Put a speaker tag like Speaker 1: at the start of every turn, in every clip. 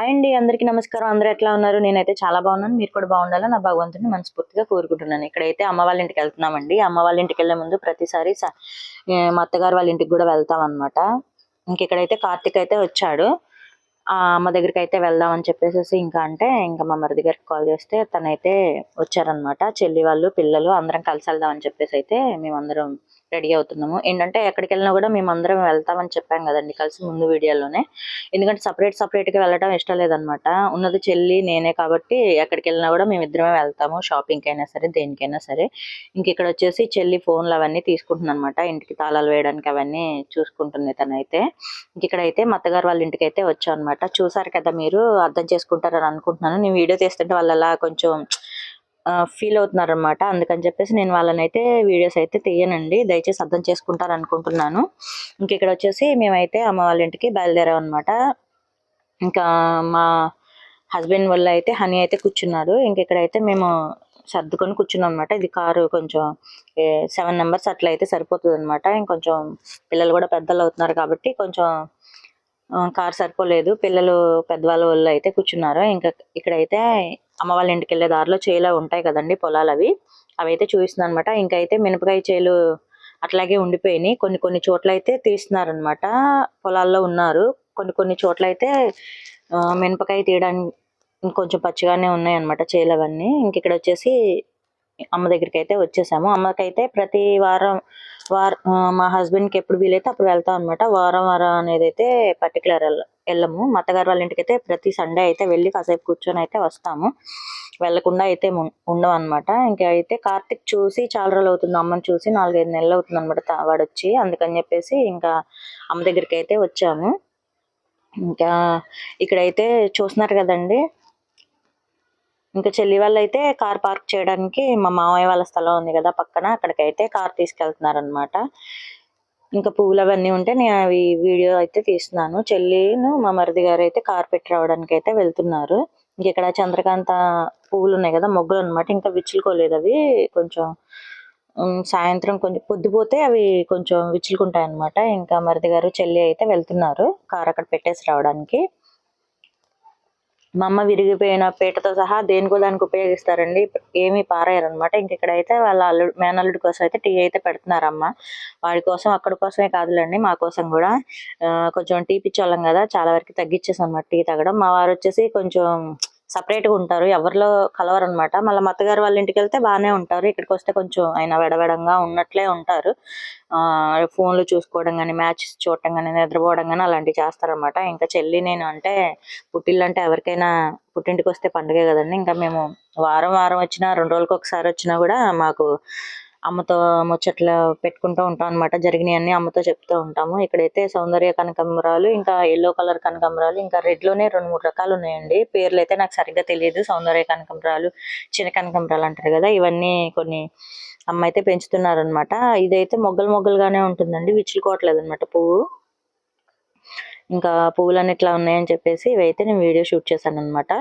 Speaker 1: Hi అండి అందరికీ నమస్కారం. అందరూ ఎట్లా ఉన్నారు? నేనైతే చాలా బాగున్నాను. మీరు కూడా బాగుండాలని నా భగవంతుని మనస్ఫూర్తిగా కోరుకుంటున్నాను. ఇక్కడైతే అమ్మ వాళ్ళ ఇంటికి వెళ్తున్నామండి. అమ్మ వాళ్ళ ఇంటికి వెళ్ళే ముందు ప్రతిసారి మా అత్తగారు వాళ్ళ ఇంటికి కూడా వెళ్తాం అనమాట ఇంకెక్కడైతే కార్తీక్ అయితే వచ్చాడు. ఆ అమ్మ దగ్గరికి అయితే వెళ్దాం అని చెప్పేసి ఇంకా అంటే ఇంకా మా మరిది గారికి కాల్ చేస్తే తనైతే వచ్చారనమాట చెల్లి వాళ్ళు పిల్లలు అందరం కలిసి వెళ్దాం అని చెప్పేసి అయితే మేమందరం రెడీ అవుతున్నాము. ఏంటంటే ఎక్కడికి వెళ్ళినా కూడా మేము అందరం వెళ్తామని చెప్పాం కదండి కలిసి ముందు వీడియోలోనే. ఎందుకంటే సపరేట్ సపరేట్గా వెళ్ళడం ఇష్టం లేదనమాట. ఉన్నది చెల్లి నేనే కాబట్టి ఎక్కడికి వెళ్ళినా కూడా మేము ఇద్దరమే వెళ్తాము. షాపింగ్ అయినా సరే దేనికైనా సరే. ఇంక ఇక్కడ వచ్చేసి చెల్లి ఫోన్లు అవన్నీ తీసుకుంటుంది అనమాట ఇంటికి తాళాలు వేయడానికి అవన్నీ చూసుకుంటుంది తనైతే. ఇంక ఇక్కడైతే మా అత్తగారు వాళ్ళ ఇంటికి అయితే వచ్చాం అనమాట చూసారు కదా మీరు అర్థం చేసుకుంటారని అనుకుంటున్నాను. నేను వీడియో తీస్తుంటే వాళ్ళు అలా కొంచెం ఫీల్ అవుతున్నారనమాట అందుకని చెప్పేసి నేను వాళ్ళని అయితే వీడియోస్ అయితే తీయనండి. దయచేసి అర్థం చేసుకుంటారు అనుకుంటున్నాను ఇంక ఇక్కడ వచ్చేసి మేమైతే అమ్మ వాళ్ళ ఇంటికి బయలుదేరాం అనమాట ఇంకా మా హస్బెండ్ వల్ల అయితే హనీ అయితే కూర్చున్నాడు. ఇంక ఇక్కడైతే మేము సర్దుకొని కూర్చున్నాం అనమాట ఇది కారు కొంచెం సెవెన్ నెంబర్స్ అట్లా అయితే సరిపోతుంది అనమాట ఇంకొంచెం పిల్లలు కూడా పెద్దలు అవుతున్నారు కాబట్టి కొంచెం కార్ సరిపోలేదు. పిల్లలు పెద్దవాళ్ళ వాళ్ళు అయితే కూర్చున్నారు. ఇంకా ఇక్కడైతే అమ్మ వాళ్ళ ఇంటికి వెళ్ళే దారిలో చేలో ఉంటాయి కదండి పొలాలు అవి అవి అయితే చూపిస్తుంది అనమాట ఇంకైతే మినపకాయ చేలు అట్లాగే ఉండిపోయినాయి. కొన్ని కొన్ని చోట్ల అయితే తీస్తున్నారు అనమాట పొలాల్లో ఉన్నారు. కొన్ని కొన్ని చోట్ల అయితే మినపకాయ తీయడానికి ఇంకొంచెం పచ్చిగానే ఉన్నాయి అనమాట చేలు అవన్నీ ఇంక ఇక్కడ వచ్చేసి అమ్మ దగ్గరికి అయితే వచ్చేసాము. అమ్మకైతే ప్రతి వారం వార మా హస్బెండ్కి ఎప్పుడు వీలైతే అప్పుడు వెళ్తాం అనమాట వారం వారం అనేది అయితే పర్టికులర్ వెళ్ళము. మా అత్తగారు వాళ్ళ ఇంటికైతే ప్రతి సండే అయితే వెళ్ళి కాసేపు కూర్చొని అయితే వస్తాము. వెళ్ళకుండా అయితే ఉం- ఉండం అనమాట ఇంకా అయితే కార్తిక్ చూసి చాలా రోజులు అవుతుంది. అమ్మని చూసి నాలుగైదు నెలలు అవుతుంది అనమాట వాడు వచ్చి అందుకని చెప్పేసి ఇంకా అమ్మ దగ్గరికి అయితే వచ్చాము. ఇంకా ఇక్కడైతే చూస్తున్నారు కదండి. ఇంకా చెల్లి వాళ్ళు అయితే కార్ పార్క్ చేయడానికి మా మామయ్య వాళ్ళ స్థలం ఉంది కదా పక్కన. అక్కడికైతే కార్ తీసుకెళ్తున్నారు అనమాట ఇంకా పువ్వులు అవన్నీ ఉంటే నేను అవి వీడియో అయితే తీస్తున్నాను. చెల్లిను మా మరిది గారు అయితే కార్ పెట్టి రావడానికి అయితే వెళ్తున్నారు. ఇక్కడ చంద్రకాంత పువ్వులు ఉన్నాయి కదా మొగ్గులు అనమాట ఇంకా విచ్చులుకోలేదు అవి. కొంచెం సాయంత్రం కొంచెం పొద్దుపోతే అవి కొంచెం విచ్చులుకుంటాయి అనమాట ఇంకా మరిది గారు చెల్లి అయితే వెళ్తున్నారు కార్ అక్కడ పెట్టేసి రావడానికి. మా అమ్మ విరిగిపోయిన పీటతో సహా దేనికో దానికి ఉపయోగిస్తారండి? ఏమీ పారేయరు అనమాట ఇంక ఇక్కడైతే వాళ్ళ అల్లుడు మేనల్లుడి కోసం అయితే టీ అయితే పెడుతున్నారు అమ్మ వాడి కోసం అక్కడి కోసమే కాదులేండి మా కోసం కూడా. కొంచెం టీ పిచ్చోళ్ళం కదా చాలా వరకు తగ్గించేసాం అన్నమాట టీ తాగడం. మా వారు వచ్చేసి కొంచెం సపరేట్గా ఉంటారు. ఎవరిలో కలవరు అనమాట మళ్ళీ మత్తగారు వాళ్ళ ఇంటికి వెళ్తే బాగానే ఉంటారు. ఇక్కడికి వస్తే కొంచెం ఆయన వెడవెడంగా ఉన్నట్లే ఉంటారు. ఆ ఫోన్లు చూసుకోవడం కానీ మ్యాచ్ చూడటం కానీ నిద్రపోవడం కానీ అలాంటివి చేస్తారనమాట. ఇంకా చెల్లి నేను అంటే పుట్టిల్లు అంటే ఎవరికైనా పుట్టింటికి వస్తే పండుగే కదండి. ఇంకా మేము వారం వారం వచ్చినా రెండు రోజులకు ఒకసారి వచ్చినా కూడా మాకు అమ్మతో ముచ్చట్లు పెట్టుకుంటూ ఉంటాం అనమాట జరిగినవన్నీ అమ్మతో చెప్తూ ఉంటాము. ఇక్కడైతే సౌందర్య కనకాంబరాలు ఇంకా ఎల్లో కలర్ కనకంబరాలు ఇంకా రెడ్లోనే రెండు మూడు రకాలు ఉన్నాయండి. పేర్లు అయితే నాకు సరిగ్గా తెలియదు. సౌందర్య కనకంబరాలు చిన్న కనకాంబరాలు అంటారు కదా ఇవన్నీ కొన్ని అమ్మ అయితే పెంచుతున్నారనమాట ఇదైతే మొగ్గలు మొగ్గలుగానే ఉంటుందండి. విచ్చుకోవట్లేదు అనమాట పువ్వు. ఇంకా పువ్వులన్నీ ఇట్లా ఉన్నాయని చెప్పేసి ఇవైతే నేను వీడియో షూట్ చేశాను అనమాట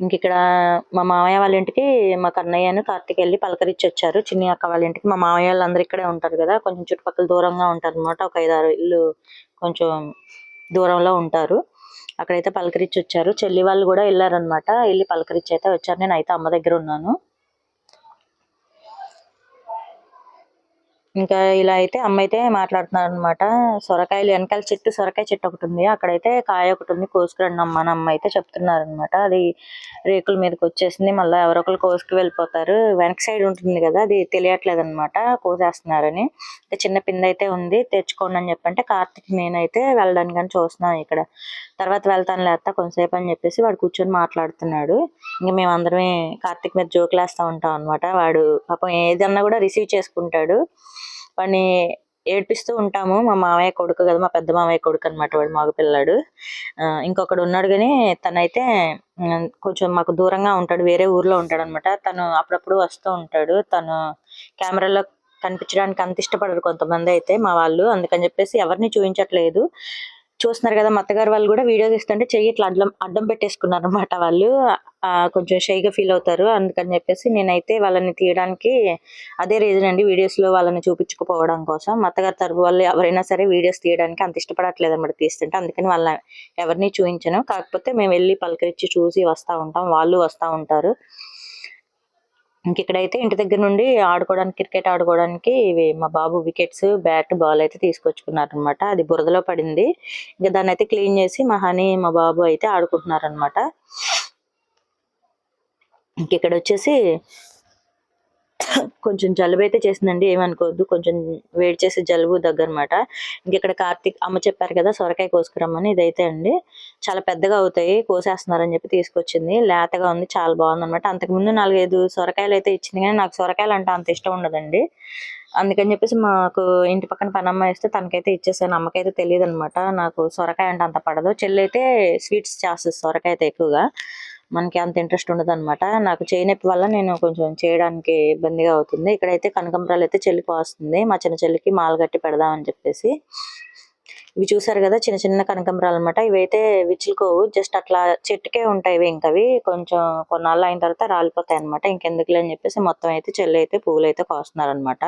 Speaker 1: ఇంక ఇక్కడ మా మామయ్య వాళ్ళ ఇంటికి మా కన్నయ్యను కార్తీక్ వెళ్ళి పలకరించి వచ్చారు. చిన్ని అక్క వాళ్ళ ఇంటికి. మా మామయ్య వాళ్ళందరూ ఇక్కడే ఉంటారు కదా. కొంచెం చుట్టుపక్కల దూరంగా ఉంటారు అనమాట ఒక ఐదారు ఇల్లు కొంచెం దూరంలో ఉంటారు. అక్కడైతే పలకరించి వచ్చారు. చెల్లి వాళ్ళు కూడా వెళ్ళారనమాట వెళ్ళి పలకరించి అయితే వచ్చారు. నేను అయితే అమ్మ దగ్గర ఉన్నాను. ఇంకా ఇలా అయితే అమ్మ అయితే మాట్లాడుతున్నారు అనమాట సొరకాయలు వెనకాల చెట్టు సొరకాయ చెట్టు ఒకటి ఉంది. అక్కడైతే కాయ ఒకటి ఉంది. కోసుకురండి అమ్మ అని అమ్మ అయితే చెప్తున్నారు అనమాట అది రేకుల మీదకి వచ్చేసింది. మళ్ళీ ఎవరో ఒకరు కోసుకు వెళ్ళిపోతారు. వెనక సైడ్ ఉంటుంది కదా అది తెలియట్లేదు అనమాట కోసేస్తున్నారని. ఇంకా చిన్న పిండి అయితే ఉంది. తెచ్చుకోండి అని చెప్పంటే కార్తీక్ నేనైతే వెళ్ళడానికి కానీ చూస్తున్నాను ఇక్కడ. తర్వాత వెళ్తాను లేత కొంతసేపు అని చెప్పేసి వాడు కూర్చొని మాట్లాడుతున్నాడు. ఇంకా మేమందరమే కార్తీక్ మీద జోకులు వేస్తూ ఉంటాం అనమాట వాడు పాపం ఏదన్నా కూడా రిసీవ్ చేసుకుంటాడు. వాడిని ఏడ్పిస్తూ ఉంటాము. మా మామయ్య కొడుకు కదా మా పెద్ద మామయ్య కొడుకు అనమాట వాడు మగ పిల్లాడు ఇంకొకడు ఉన్నాడు కానీ తనైతే కొంచెం మాకు దూరంగా ఉంటాడు వేరే ఊర్లో ఉంటాడు అనమాట తను అప్పుడప్పుడు వస్తూ ఉంటాడు. తను కెమెరాలో కనిపించడానికి అంత ఇష్టపడరు కొంతమంది అయితే మా వాళ్ళు. అందుకని చెప్పేసి ఎవరిని చూపించట్లేదు చూస్తున్నారు కదా మా అత్తగారు వాళ్ళు కూడా వీడియో ఇస్తుంటే చెయ్యి ఇట్లా అడ్డం అడ్డం పెట్టేసుకున్నారు అనమాట వాళ్ళు కొంచెం షైగా ఫీల్ అవుతారు. అందుకని చెప్పేసి నేనైతే వాళ్ళని తీయడానికి అదే రీజన్ అండి వీడియోస్లో వాళ్ళని చూపించుకుపోవడం కోసం. మా అత్తగారి తరపు వాళ్ళు ఎవరైనా సరే వీడియోస్ తీయడానికి అంత ఇష్టపడట్లేదు అనమాట తీస్తుంటే. అందుకని వాళ్ళ ఎవరిని చూపించను కాకపోతే మేము వెళ్ళి పలకరించి చూసి వస్తూ ఉంటాం. వాళ్ళు వస్తూ ఉంటారు. ఇంక ఇక్కడైతే ఇంటి దగ్గర నుండి ఆడుకోవడానికి క్రికెట్ ఆడుకోవడానికి ఇవి మా బాబు వికెట్స్ బ్యాట్ బాల్ అయితే తీసుకొచ్చుకున్నారు అనమాట అది బురదలో పడింది. ఇంకా దాన్ని అయితే క్లీన్ చేసి మా హనీ మా బాబు అయితే ఆడుకుంటున్నారు అనమాట ఇంక ఇక్కడ వచ్చేసి కొంచెం జలుబు అయితే చేసిందండి ఏమనుకోవద్దు. కొంచెం వేడి చేసి జలుబు దగ్గరమాట. ఇంకెక్కడ కార్తీక్ అమ్మ చెప్పారు కదా సొరకాయ కోసుకురమ్మని ఇదైతే అండి. చాలా పెద్దగా అవుతాయి కోసేస్తున్నారని చెప్పి తీసుకొచ్చింది. లేతగా ఉంది చాలా బాగుంది అనమాట అంతకుముందు నాలుగైదు సొరకాయలు అయితే ఇచ్చింది కానీ నాకు సొరకాయలు అంటే అంత ఇష్టం ఉండదండి. అందుకని చెప్పేసి మాకు ఇంటి పక్కన పనమ్మ ఇస్తే తనకైతే ఇచ్చేసాను. అమ్మకైతే తెలియదు అనమాట నాకు సొరకాయ అంటే అంత పడదు. చెల్లి అయితే స్వీట్స్ చేస్తుంది సొరకాయ అయితే ఎక్కువగా. మనకి అంత ఇంట్రెస్ట్ ఉండదు అనమాట నాకు చేయి నొప్పి వల్ల నేను కొంచెం చేయడానికి ఇబ్బందిగా అవుతుంది. ఇక్కడైతే కనకంబరాలు అయితే చెల్లికి వస్తుంది మా చిన్న చెల్లికి మాలు కట్టి పెడదామని చెప్పేసి. ఇవి చూసారు కదా చిన్న చిన్న కనకంబరాలు అనమాట ఇవైతే విచ్చులుకోవు. జస్ట్ అట్లా చెట్టుకే ఉంటాయి ఇవి ఇంకా అవి. కొంచెం కొన్నాళ్ళు అయిన తర్వాత రాలిపోతాయి అనమాట ఇంకెందుకులే అని చెప్పేసి మొత్తం అయితే చెల్లి అయితే పువ్వులు అయితే కోస్తున్నారనమాట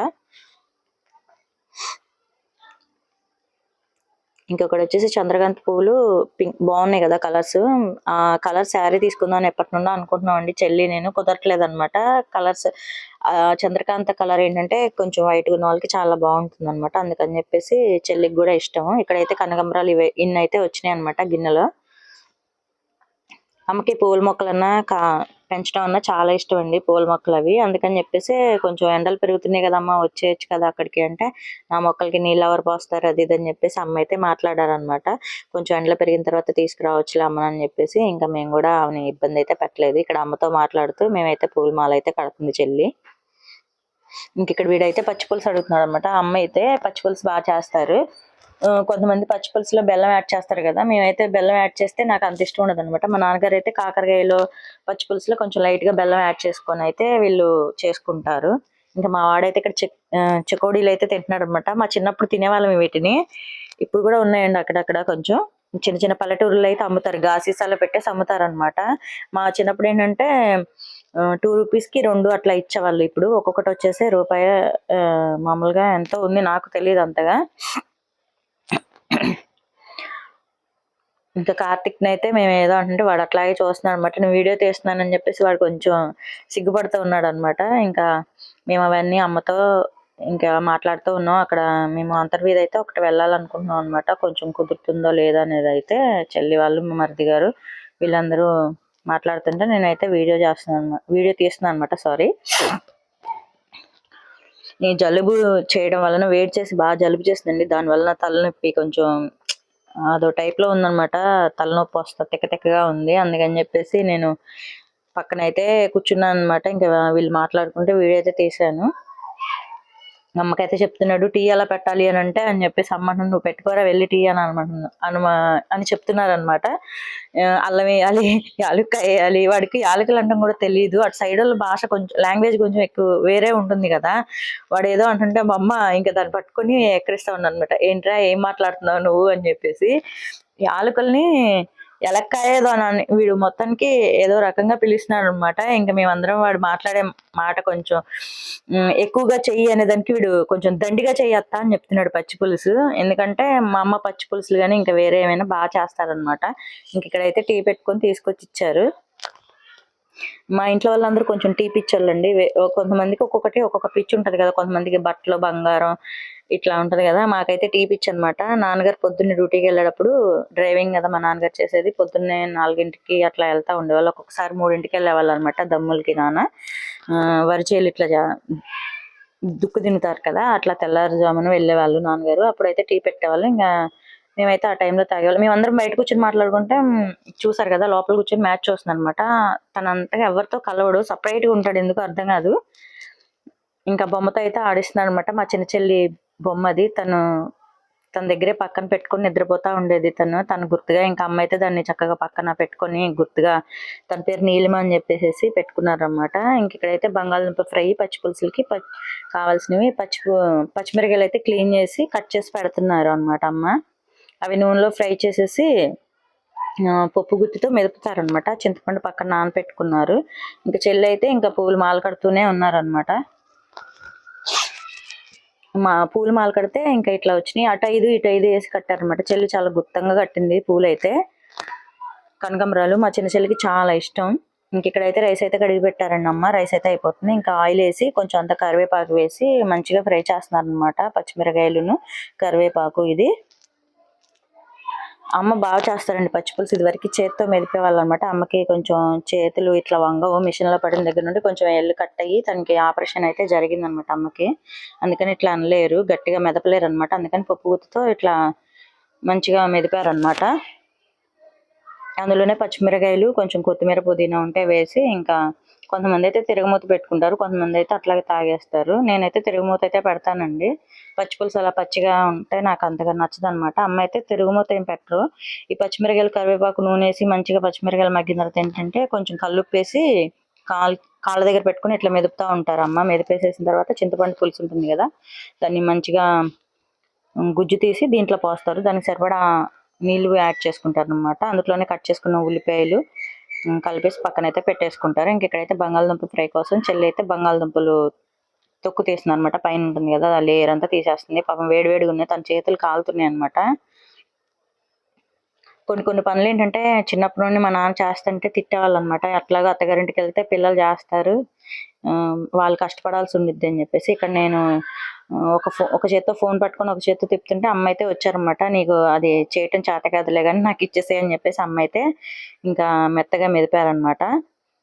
Speaker 1: ఇంకొకటి వచ్చేసి చంద్రకాంత్ పువ్వులు పింక్ బాగున్నాయి కదా కలర్స్. ఆ కలర్ శారీ తీసుకుందాం అని ఎప్పటి నుండో అనుకుంటున్నాం అండి చెల్లి నేను కుదరట్లేదు అనమాట కలర్స్ చంద్రకాంత కలర్ ఏంటంటే కొంచెం వైట్ ఉన్న వాళ్ళకి చాలా బాగుంటుంది అనమాట అందుకని చెప్పేసి చెల్లికి కూడా ఇష్టం ఇక్కడైతే కనకంబరాలు ఇవే ఇన్ని అయితే వచ్చినాయి అనమాట గిన్నెలో. అమ్మకి పూల మొక్కలన్నా కా పెంచడం అన్న చాలా ఇష్టం అండి పూల మొక్కలు అవి అందుకని చెప్పేసి కొంచెం ఎండలు పెరుగుతున్నాయి కదమ్మా వచ్చేయచ్చు కదా అక్కడికి అంటే. నా మొక్కలకి నీళ్ళు ఎవరు పోస్తారు? అది ఇది అని చెప్పేసి అమ్మ అయితే మాట్లాడారనమాట కొంచెం ఎండలు పెరిగిన తర్వాత తీసుకురావచ్చులే అమ్మని చెప్పేసి ఇంకా మేము కూడా ఆమె ఇబ్బంది అయితే పెట్టలేదు. ఇక్కడ అమ్మతో మాట్లాడుతూ మేమైతే పూల మాల అయితే కడుతుంది చెల్లి. ఇంక ఇక్కడ వీడైతే పచ్చి పులుసు అడుగుతున్నాడు అనమాట అమ్మ అయితే పచ్చి పులుసు బాగా చేస్తారు. కొంతమంది పచ్చిపులుసులో బెల్లం యాడ్ చేస్తారు కదా మేమైతే బెల్లం యాడ్ చేస్తే నాకు అంత ఇష్టం ఉండదు అనమాట మా నాన్నగారు అయితే కాకరకాయలో పచ్చి పులుసులో కొంచెం లైట్గా బెల్లం యాడ్ చేసుకొని అయితే వీళ్ళు చేసుకుంటారు. ఇంకా మా వాడైతే ఇక్కడ చెక్ చెకోడీలు అయితే తింటున్నాడు అనమాట మా చిన్నప్పుడు తినేవాళ్ళం వీటిని. ఇప్పుడు కూడా ఉన్నాయండి అక్కడక్కడ కొంచెం. చిన్న చిన్న పల్లెటూరులో అయితే అమ్ముతారు. గాసీసాలో పెట్టేసి అమ్ముతారు అనమాట మా చిన్నప్పుడు ఏంటంటే టూ రూపీస్కి రెండు అట్లా ఇచ్చేవాళ్ళు. ఇప్పుడు ఒక్కొక్కటి వచ్చేసి రూపాయి మామూలుగా ఎంతో ఉంది నాకు తెలియదు అంతగా. ఇంకా కార్తిక్ని అయితే మేము ఏదో అంటే వాడు అట్లాగే చూస్తున్నాడు అనమాట నేను వీడియో తీస్తున్నానని చెప్పేసి వాడు కొంచెం సిగ్గుపడుతూ ఉన్నాడు అనమాట ఇంకా మేము అవన్నీ అమ్మతో ఇంకా మాట్లాడుతూ ఉన్నాం. అక్కడ మేము అంతర్వీధి అయితే ఒకటి వెళ్ళాలనుకుంటున్నాం అనమాట కొంచెం కుదురుతుందో లేదో అనేది అయితే చెల్లి వాళ్ళు మరిది గారు వీళ్ళందరూ మాట్లాడుతుంటే నేనైతే వీడియో చేస్తున్నాను వీడియో తీస్తున్నాను అనమాట సారీ. ఈ జలుబు చేయడం వలన వేడి చేసి బాగా జలుబు చేసిందండి. దాని వలన తలనొప్పి కొంచెం అదో టైప్లో ఉందన్నమాట. తలనొప్పి వస్తా తిక్క తిక్కగా ఉంది. అందుకని చెప్పేసి నేను పక్కన అయితే కూర్చున్నాను అనమాట ఇంకా వీళ్ళు మాట్లాడుకుంటే వీడియో అయితే తీశాను. అమ్మకైతే చెప్తున్నాడు టీ ఎలా పెట్టాలి అని అంటే అని చెప్పేసి అమ్మ నువ్వు పెట్టుకోరా వెళ్ళి టీ అని అనమాట అనుమా అని చెప్తున్నారు అనమాట అల్లం వేయాలి యాలుక్క వేయాలి వాడికి యాలకులు అంటాం కూడా తెలియదు అటు సైడ్ వాళ్ళ భాష కొంచెం లాంగ్వేజ్ కొంచెం ఎక్కువ వేరే ఉంటుంది కదా. వాడు ఏదో అంటుంటే మా అమ్మ ఇంకా దాన్ని పట్టుకొని ఎక్కడిస్తా ఉన్నాను అనమాట ఏంట్రా ఏం మాట్లాడుతున్నావు నువ్వు? అని చెప్పేసి యాలకుల్ని ఎలక్కాయ ఏదో అని వీడు మొత్తానికి ఏదో రకంగా పిలుస్తున్నాడు అనమాట ఇంకా మేమందరం వాడు మాట్లాడే మాట కొంచెం ఎక్కువగా చెయ్యి అనే దానికి వీడు కొంచెం దండిగా చెయ్యత్తా అని చెప్తున్నాడు పచ్చి పులుసు. ఎందుకంటే మా అమ్మ పచ్చి పులుసులు కానీ ఇంకా వేరే ఏమైనా బాగా చేస్తారనమాట ఇంక ఇక్కడైతే టీ పెట్టుకొని తీసుకొచ్చి ఇచ్చారు మా ఇంట్లో వాళ్ళందరూ కొంచెం టీ పిచ్చోళ్ళండి. కొంతమందికి ఒక్కొక్కటి ఒక్కొక్క పిచ్చి ఉంటుంది కదా. కొంతమందికి బట్టలు బంగారం ఇట్లా ఉంటుంది కదా మాకైతే టీ పిచ్చి అనమాట నాన్నగారు పొద్దున్నే డ్యూటీకి వెళ్ళేటప్పుడు డ్రైవింగ్ కదా మా నాన్నగారు చేసేది. పొద్దున్నే నాలుగింటికి అట్లా వెళ్తా ఉండేవాళ్ళు. ఒక్కొక్కసారి మూడింటికి వెళ్ళేవాళ్ళు అనమాట దమ్ములకి నాన్న వరిచేలు ఇట్లా జా- దుక్కు తింటారు కదా అట్లా తెల్లారుజామున వెళ్ళేవాళ్ళు నాన్నగారు. అప్పుడైతే టీ పెట్టేవాళ్ళు. ఇంకా మేమైతే ఆ టైంలో తాగేవాళ్ళం. మేమందరం బయట కూర్చొని మాట్లాడుకుంటే చూసారు కదా లోపల కూర్చొని మ్యాచ్ చూస్తుంది అనమాట తనంతగా ఎవరితో కలవడు. సపరేట్గా ఉంటాడు ఎందుకు అర్థం కాదు. ఇంకా బొమ్మతో అయితే ఆడిస్తున్నాడు అనమాట మా చిన్న చెల్లి బొమ్మ అది తను తన దగ్గరే పక్కన పెట్టుకొని నిద్రపోతా ఉండేది తను. తను గుర్తుగా ఇంకా అమ్మ అయితే దాన్ని చక్కగా పక్కన పెట్టుకొని గుర్తుగా తన పేరు నీలిమ అని చెప్పేసి పెట్టుకున్నారనమాట ఇంక ఇక్కడైతే బంగాళదుంప ఫ్రై పచ్చి పులుసులకి కావాల్సినవి పచ్చి పచ్చిమిరగాయలు పచ్చిమిరకాయలు అయితే క్లీన్ చేసి కట్ చేసి పెడుతున్నారు అనమాట అమ్మ. అవి నూనెలో ఫ్రై చేసేసి పప్పు గుత్తితో మెదుపుతారనమాట చింతపండు పక్కన నానపెట్టుకున్నారు. ఇంకా చెల్లి అయితే ఇంకా పువ్వులు మాల కడుతూనే ఉన్నారనమాట మా పూలు మాల కడితే ఇంకా ఇట్లా వచ్చినాయి. అటు ఐదు ఇటు ఐదు వేసి కట్టారనమాట చెల్లి చాలా గుత్తంగా కట్టింది పూలు అయితే కనకాంబరాలు మా చిన్న చెల్లికి చాలా ఇష్టం. ఇంక ఇక్కడైతే రైస్ అయితే కడిగి పెట్టారండి అమ్మ. రైస్ అయితే అయిపోతుంది. ఇంకా ఆయిల్ వేసి కొంచెం అంత కరివేపాకు వేసి మంచిగా ఫ్రై చేస్తున్నారు అనమాట పచ్చిమిరకాయలును. కరివేపాకు ఇది. అమ్మ బాగా చేస్తారండి పచ్చిపులుసు ఇదివరకు చేతితో మెదిపేవాళ్ళు అనమాట అమ్మకి కొంచెం చేతులు ఇట్లా వంగవు మిషన్లో పడిన దగ్గర నుండి కొంచెం ఎల్లు కట్ అయ్యి తనకి ఆపరేషన్ అయితే జరిగిందనమాట అమ్మకి. అందుకని ఇట్లా అనలేరు గట్టిగా మెదపలేరు అనమాట అందుకని పప్పు గుత్తుతో ఇట్లా మంచిగా మెదిపారనమాట అందులోనే పచ్చిమిరకాయలు కొంచెం కొత్తిమీర పుదీనా ఉంటే వేసి ఇంకా కొంతమంది అయితే తిరగమూత పెట్టుకుంటారు కొంతమంది అయితే అట్లాగే తాగేస్తారు. నేనైతే తిరుగుమూత అయితే పెడతానండి. పచ్చి పులుసు అలా పచ్చిగా ఉంటే నాకు అంతగా నచ్చదు అనమాట అమ్మ అయితే తిరుగుమూత ఏం పెట్టరు. ఈ పచ్చిమిరకాయలు కరివేపాకు నూనె వేసి మంచిగా పచ్చిమిరకాయలు మగ్గిన తర్వాత ఏంటంటే కొంచెం కల్లుప్పేసి కాల్ కాళ్ళ దగ్గర పెట్టుకుని ఇట్లా మెదుపుతా ఉంటారు అమ్మ. మెదిపేసేసిన తర్వాత చింతపండు పులుసు ఉంటుంది కదా దాన్ని మంచిగా గుజ్జు తీసి దీంట్లో పోస్తారు. దానికి సరిపడా నీళ్ళు యాడ్ చేసుకుంటారు అనమాట అందులోనే కట్ చేసుకున్న ఉల్లిపాయలు కలిపేసి పక్కన అయితే పెట్టేసుకుంటారు. ఇంక ఇక్కడైతే బంగాళదుంప ఫ్రై కోసం చెల్లి అయితే బంగాళదుంపలు తొక్కు తీసింది అనమాట పైన ఉంటుంది కదా ఆ లేయర్ అంతా తీసేస్తుంది. పాపం వేడి వేడిగా ఉన్నాయి. తన చేతులు కాలుతున్నాయి అనమాట కొన్ని కొన్ని పనులు ఏంటంటే చిన్నప్పటి నుండి మా నాన్న చేస్తుంటే తిట్టేవాళ్ళు అనమాట అట్లాగా అత్తగారింటికి వెళ్తే పిల్లలు చేస్తారు. వాళ్ళు కష్టపడాల్సి ఉండిద్ది అని చెప్పేసి ఇక్కడ నేను ఒక ఫో ఒక చేత్తో ఫోన్ పట్టుకొని ఒక చేత్తో తిప్పుతుంటే అమ్మ అయితే వచ్చారనమాట నీకు అది చేయటం చేత కాదులే కానీ నాకు ఇచ్చేసే అని చెప్పేసి అమ్మ అయితే ఇంకా మెత్తగా మెదిపారనమాట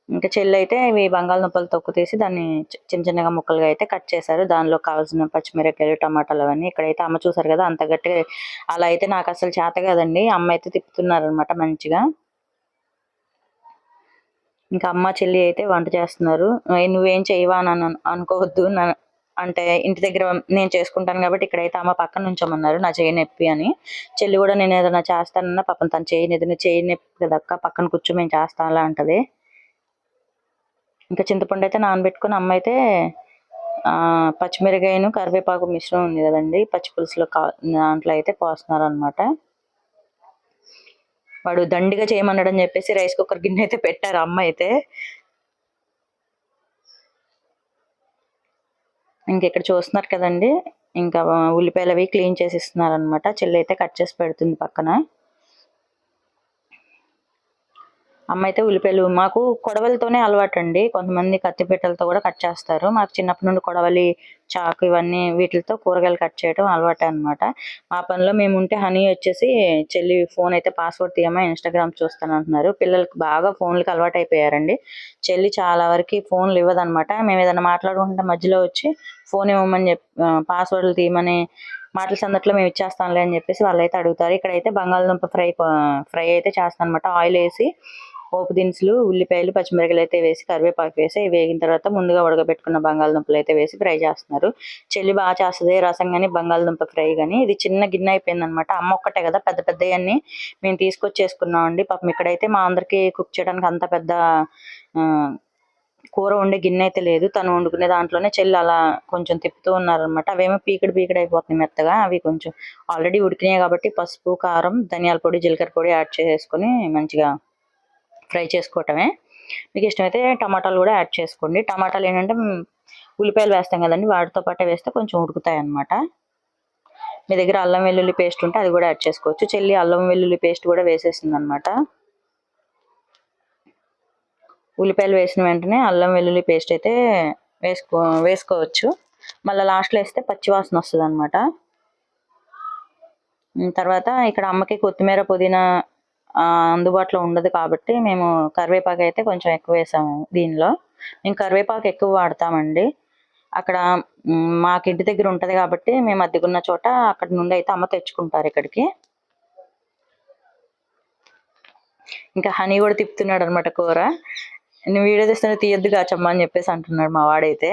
Speaker 1: ఇంకా చెల్లి అయితే ఇవి బంగాళదుంపలు తొక్కు తీసి దాన్ని చి- చిన్న చిన్నగా ముక్కలుగా అయితే కట్ చేశారు. దానిలో కావాల్సిన పచ్చిమిరపకాయలు టమాటాలు అవన్నీ ఇక్కడైతే అమ్మ చూసారు కదా అంత గట్టిగా అలా అయితే నాకు అసలు చేత కాదండి. అమ్మ అయితే తిప్పుతున్నారు అనమాట మంచిగా. ఇంకా అమ్మ చెల్లి అయితే వంట చేస్తున్నారు. నువ్వేం చేయవా అని అనుకోవద్దు. అంటే ఇంటి దగ్గర నేను చేసుకుంటాను కాబట్టి ఇక్కడైతే అమ్మ పక్కన ఉంచమన్నారు నా చేయి నొప్పి అని. చెల్లి కూడా నేను ఏదైనా చేస్తానన్నా పాపం తను చేయి ఏదైనా చేయి నొప్పి కదక్క పక్కన కూర్చో మేము చేస్తాం అలా అంటది. ఇంకా చింతపండు అయితే నానబెట్టుకుని అమ్మ అయితే పచ్చిమిరకాయను కరివేపాకు మిశ్రమం ఉంది కదండి పచ్చి పులుసులో కా దాంట్లో అయితే పోస్తున్నారు అనమాట వాడు దండిగా చేయమన్నాడని చెప్పేసి రైస్ కుక్కర్ గిన్నె అయితే పెట్టారు అమ్మ అయితే. ఇంకెక్కడ చూస్తున్నారు కదండి? ఇంకా ఉల్లిపాయలు అవి క్లీన్ చేసి ఇస్తున్నారు అనమాట చెల్లి అయితే కట్ చేసి పెడుతుంది పక్కన. అమ్మ అయితే ఉల్లిపాయలు మాకు కొడవలితోనే అలవాటు అండి కొంతమంది కత్తిపీటలతో కూడా కట్ చేస్తారు. మాకు చిన్నప్పటి నుండి కొడవలి చాకు ఇవన్నీ వీటితో కూరగాయలు కట్ చేయడం అలవాటే అనమాట మా పనిలో మేము ఉంటే హనీ వచ్చేసి చెల్లి ఫోన్ అయితే పాస్వర్డ్ తీయమా ఇన్స్టాగ్రామ్ చూస్తాను అంటున్నారు బాగా ఫోన్లకి అలవాటు అయిపోయారండి చెల్లి చాలా వరకు ఫోన్లు ఇవ్వదనమాట మేము ఏదైనా మాట్లాడుకుంటే మధ్యలో వచ్చి ఫోన్ ఇవ్వమని చెప్పి పాస్వర్డ్లు తీయమని మాటల సందట్లో మేము ఇచ్చేస్తాంలే అని చెప్పేసి వాళ్ళైతే అడుగుతారు. ఇక్కడైతే బంగాళదుంప ఫ్రై ఫ్రై అయితే చేస్తాను అనమాట ఆయిల్ వేసి పోపు దినుసులు ఉల్లిపాయలు పచ్చిమిరపకాయలు అయితే వేసి కరివేపాకు వేసి వేగిన తర్వాత ముందుగా ఉడకబెట్టుకున్న బంగాళదుంపలు అయితే వేసి ఫ్రై చేస్తున్నారు. చెల్లి బాగా చేస్తుంది రసం కానీ బంగాళదుంప ఫ్రై కానీ ఇది చిన్న గిన్నె అయిపోయింది అనమాట అమ్మ ఒక్కటే కదా పెద్ద పెద్దవన్నీ మేము తీసుకొచ్చేసుకున్నాం అండి పాపం ఇక్కడైతే మా అందరికి కుక్ చేయడానికి అంత పెద్ద కూర వండే గిన్నె అయితే లేదు. తను వండుకునే దాంట్లోనే చెల్లి అలా కొంచెం తిప్పుతూ ఉన్నారనమాట. అవేమో పీకిడి పీకిడి అయిపోతున్నాయి మెత్తగా. అవి కొంచెం ఆల్రెడీ ఉడికినాయి కాబట్టి పసుపు కారం ధనియాల పొడి జీలకర్ర పొడి యాడ్ చేసేసుకొని మంచిగా ఫ్రై చేసుకోవటమే. మీకు ఇష్టమైతే టమాటాలు కూడా యాడ్ చేసుకోండి. టమాటాలు ఏంటంటే ఉల్లిపాయలు వేస్తాం కదండి వాటితో పాటే వేస్తే కొంచెం ఉడుకుతాయి అన్నమాట మీ దగ్గర అల్లం వెల్లుల్లి పేస్ట్ ఉంటే అది కూడా యాడ్ చేసుకోవచ్చు. చెల్లి అల్లం వెల్లుల్లి పేస్ట్ కూడా వేసేసింది అనమాట ఉల్లిపాయలు వేసిన వెంటనే అల్లం వెల్లుల్లి పేస్ట్ అయితే వేసుకో వేసుకోవచ్చు. మళ్ళీ లాస్ట్లో వేస్తే పచ్చివాసన వస్తుంది అనమాట తర్వాత ఇక్కడ అమ్మకి కొత్తిమీర పుదీనా అందుబాటులో ఉండదు కాబట్టి మేము కరివేపాకు అయితే కొంచెం ఎక్కువ వేసాము దీనిలో. మేము కరివేపాకు ఎక్కువ వాడతామండి. అక్కడ మాకు ఇంటి దగ్గర ఉంటుంది కాబట్టి మేము అద్దెకున్న చోట అక్కడ నుండి అయితే అమ్మ తెచ్చుకుంటారు ఇక్కడికి. ఇంకా హనీ కూడా తిప్పుతున్నాడు అనమాట కూర. నేను వీడియో తీస్తున్నా తీయద్దు కాచమ్మా అని చెప్పేసి అంటున్నాడు మా వాడైతే.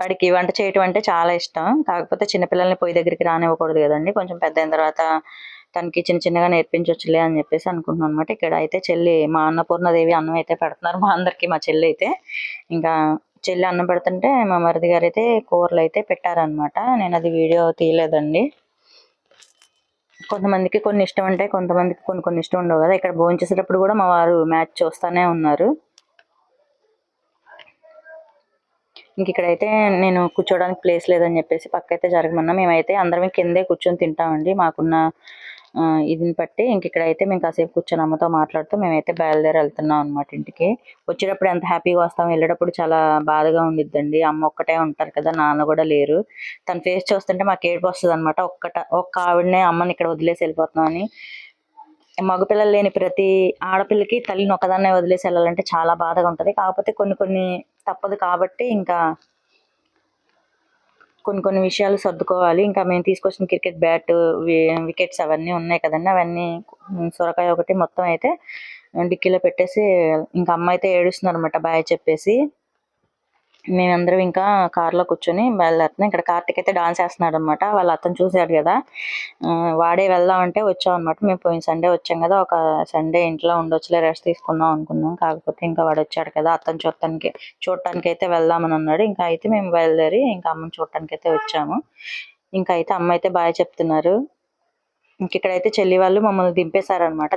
Speaker 1: వాడికి వంట చేయటం అంటే చాలా ఇష్టం. కాకపోతే చిన్నపిల్లల్ని పొయ్యి దగ్గరికి రానివ్వకూడదు కదండి. కొంచెం పెద్ద అయిన తర్వాత తనకి చిన్న చిన్నగా నేర్పించవచ్చులే అని చెప్పేసి అనుకుంటున్నాను అనమాట ఇక్కడ అయితే చెల్లి మా అన్నపూర్ణదేవి అన్నం అయితే పెడుతున్నారు మా అందరికి మా చెల్లి అయితే. ఇంకా చెల్లి అన్నం పెడుతుంటే మా మరిది గారు అయితే కూరలు అయితే పెట్టారనమాట నేను అది వీడియో తీయలేదండి. కొంతమందికి కొన్ని ఇష్టం ఉంటాయి కొంతమందికి కొన్ని కొన్ని ఇష్టం ఉండవు కదా. ఇక్కడ భోజనం చేసేటప్పుడు కూడా మా వారు మ్యాచ్ చూస్తూనే ఉన్నారు. ఇంక ఇక్కడైతే నేను కూర్చోడానికి ప్లేస్ లేదని చెప్పేసి పక్క అయితే జరగమన్నా మేమైతే అందరం కిందే కూర్చొని తింటామండి. మాకున్న ఇదిని బట్టి ఇంక ఇక్కడైతే మేము కాసేపు కూర్చొని అమ్మతో మాట్లాడుతూ మేమైతే బయలుదేరి వెళ్తున్నాం అనమాట ఇంటికి. వచ్చేటప్పుడు ఎంత హ్యాపీగా వస్తాం వెళ్ళేటప్పుడు చాలా బాధగా ఉండిద్దండి. అమ్మ ఒక్కటే ఉంటారు కదా నాన్న కూడా లేరు. తన ఫేస్ చూస్తుంటే మాకు ఏడుపు వస్తుంది అనమాట ఒక్కట ఒక్క ఆవిడనే అమ్మని ఇక్కడ వదిలేసి వెళ్ళిపోతున్నామని మగపిల్లలు లేని ప్రతి ఆడపిల్లకి తల్లిని ఒకదాన్నే వదిలేసి వెళ్ళాలంటే చాలా బాధగా ఉంటుంది. కాకపోతే కొన్ని కొన్ని తప్పదు కాబట్టి ఇంకా కొన్ని కొన్ని విషయాలు సర్దుకోవాలి. ఇంకా మేము తీసుకొచ్చిన క్రికెట్ బ్యాట్ వికెట్స్ అవన్నీ ఉన్నాయి కదండి. అవన్నీ సొరకాయ ఒకటి మొత్తం అయితే డిక్కీలో పెట్టేసి ఇంకా అమ్మ అయితే ఏడుస్తుంది అనమాట బాయ్ చెప్పేసి. మేమందరం ఇంకా కార్లో కూర్చొని బయలుదేరుతున్నాం. ఇక్కడ కార్తిక్ అయితే డాన్స్ వేస్తున్నాడు అనమాట వాళ్ళ అతను చూశాడు కదా. వాడే వెళ్దాం అంటే వచ్చాం అనమాట మేము పోయిన సండే వచ్చాం కదా. ఒక సండే ఇంట్లో ఉండొచ్చులే రెస్ట్ తీసుకుందాం అనుకున్నాం. కాకపోతే ఇంకా వాడు వచ్చాడు కదా అతను చూడటానికి చూడటానికి అయితే వెళ్దామని అన్నాడు. ఇంకా అయితే మేము బయలుదేరి ఇంకా అమ్మని చూడటానికి అయితే వచ్చాము. ఇంకా అయితే అమ్మ అయితే బాగా చెప్తున్నారు. ఇంక ఇక్కడైతే చెల్లి వాళ్ళు మమ్మల్ని దింపేశారనమాట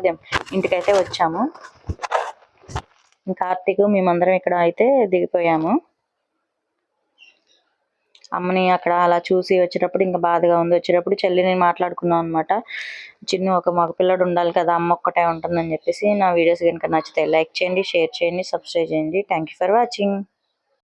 Speaker 1: ఇంటికైతే వచ్చాము. ఇంకా కార్తీక్ మేమందరం ఇక్కడ అయితే దిగిపోయాము. అమ్మని అక్కడ అలా చూసి వచ్చేటప్పుడు ఇంకా బాధగా ఉంది. వచ్చేటప్పుడు చెల్లిని మాట్లాడుకున్నాం అనమాట చిన్న ఒక మగపిల్లడు ఉండాలి కదా అమ్మ ఒక్కటే ఉంటుందని చెప్పేసి నా వీడియోస్ కనుక నచ్చితే లైక్ చేయండి షేర్ చేయండి సబ్స్క్రైబ్ చేయండి. Thank you for watching